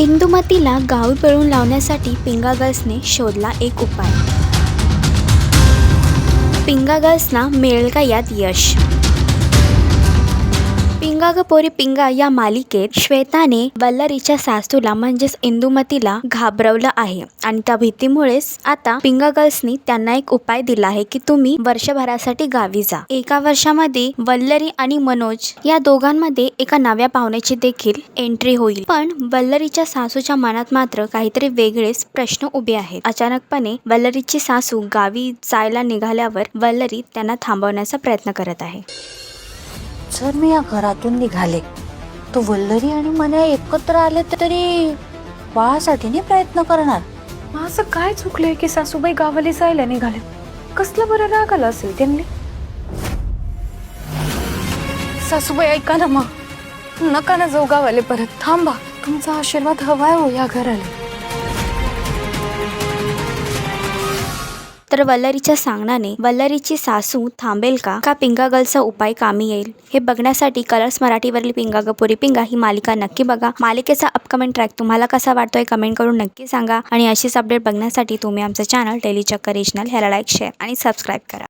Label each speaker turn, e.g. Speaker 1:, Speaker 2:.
Speaker 1: इंदुमतीला गावी पळून लावण्यासाठी पिंगा गर्ल्सने शोधला एक उपाय. पिंगा गर्ल्सना मिळेल का यात यश? पिंगा ग पोरी पिंगा या मालिकेत श्वेताने वल्लरीच्या सासूला म्हणजेच इंदुमतीला घाबरवलं आहे. आणि त्या भीतीमुळेच आता पिंगा गर्ल्सनी त्यांना एक उपाय दिला आहे की तुम्ही वर्षभरासाठी गावी जा. एका वर्षामध्ये वल्लरी आणि मनोज या दोघांमध्ये एका नव्या पाहुण्याची देखील एंट्री होईल. पण वल्लरीच्या सासूच्या मनात मात्र काहीतरी वेगळेच प्रश्न उभे आहेत. अचानकपणे वल्लरीची सासू गावी जायला निघाल्यावर वल्लरी त्यांना थांबवण्याचा प्रयत्न करत आहे.
Speaker 2: जर मी या घरातून निघाले. तो वल्लरी आणि मन्या एकत्र आले तरी बाळासाठी नाही प्रयत्न करणार.
Speaker 3: मग असं काय चुकलंय की सासूबाई गावाला जायला निघाले? कसलं बरं राग आला असेल त्यांनी? सासूबाई ऐका ना मग. नका ना जाऊ गावाले परत. थांबा. तुमचा आशीर्वाद हवाय हो या घराला.
Speaker 1: तर वल्लरीच्या सांगण्याने वल्लरीची सासू थांबेल का? का पिंगा गर्लचा उपाय कामी येईल? हे बघण्यासाठी कलर्स मराठीवरील पिंगा गपुरी पिंगा ही मालिका नक्की बघा. मालिकेचा अपकमिंग ट्रॅक तुम्हाला कसा वाटतोय कमेंट करून नक्की सांगा. आणि अशीच अपडेट बघण्यासाठी तुम्ही आमचं चॅनल डेली चक्कर रिजनल ह्याला लाईक शेअर आणि सबस्क्राईब करा.